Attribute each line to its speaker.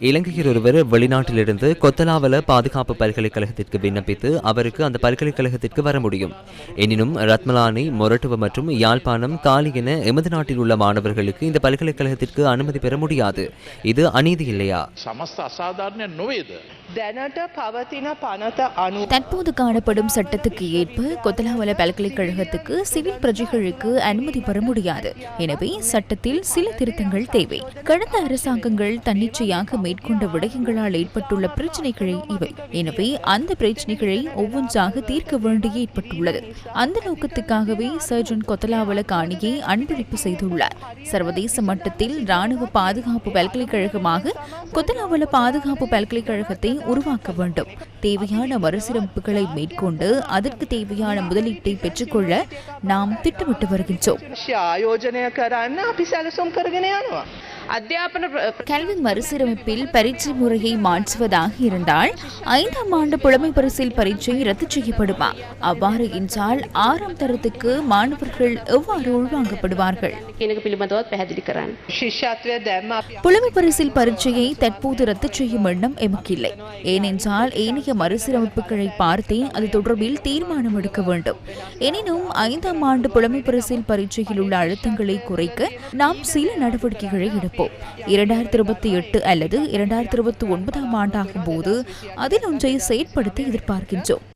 Speaker 1: இலங்கையில் ஒருவர் வெளிநாட்டிலிருந்து கொத்தலாவல பாதுகாப்பு பல்கலைக்கழகத்திற்கு விண்ணப்பித்து அவருக்கு அந்த பல்கலைக்கழகத்திற்கு வர முடியும். எனினும் ரத்மலானி மொரட்டுவ மற்றும் யாழ்ப்பாணம் காலி என எமது நாட்டில் உள்ள மாணவர்களுக்கு இந்த பல்கலைக்கழகத்திற்கு அனுமதி பெற முடியாது. இது அநீதி இல்லையா?
Speaker 2: தற்போது காணப்படும் சட்டத்துக்கு ஏற்ப கொத்தலாவல பல்கலைக்கழகத்துக்கு சிவில் பிரஜைகளுக்கு அனுமதி பெற முடியாது. எனவே சட்டத்தில் சில திருத்தங்கள் தேவை. கடந்த அரசாங்க அரசாங்கங்கள் தன்னிச்சையாக மேற்கொண்ட விடயங்களால் ஏற்பட்டுள்ள பிரச்சினைகளே இவை. எனவே அந்த பிரச்சினைகளை ஒவ்வொன்றாக தீர்க்க வேண்டிய ஏற்பட்டுள்ளது. அந்த நோக்கத்துக்காகவே சர்ஜன் கொத்தலாவல காணியை அன்பளிப்பு செய்துள்ளார். சர்வதேச மட்டத்தில் ராணுவ பாதுகாப்பு பல்கலைக்கழகமாக கொத்தலாவல பாதுகாப்பு பல்கலைக்கழகத்தை உருவாக்க வேண்டும். தேவையான மறுசீரமைப்புகளை மேற்கொண்டு அதற்கு தேவையான முதலீட்டை பெற்றுக்கொள்ள நாம் திட்டமிட்டு வருகின்றோம்.
Speaker 3: அத்தியாபன
Speaker 2: கல்வி மறுசீரமைப்பில் பரீட்சை முறையை மாற்றுவதாக இருந்தால் ஐந்தாம் ஆண்டு புலமை பரிசில் பரீட்சை ரத்து செய்யப்படுமா? அவ்வாறு என்றால் ஆறாம் தரத்துக்கு மாணவர்கள் எவ்வாறு உள்வாங்கப்படுவார்கள்? புலமை பரிசில் பரீட்சையை தற்போது ரத்து செய்யும் எண்ணம் எமக்கில்லை. ஏனென்றால் ஏனைய மறுசீரமைப்புகளை பார்த்தே அது தொடர்பில் தீர்மானம் எடுக்க வேண்டும். எனினும் ஐந்தாம் ஆண்டு புலமை பரிசில் பரீட்சையில் உள்ள அழுத்தங்களை குறைக்க நாம் சில நடவடிக்கைகளை எடுப்போம். இரண்டாயிரத்தி இருபத்தி எட்டு அல்லது இரண்டாயிரத்தி இருபத்தி ஒன்பதாம் ஆண்டாகும் போது அதில் ஒன்றை செயற்படுத்த எதிர்பார்க்கின்றோம்.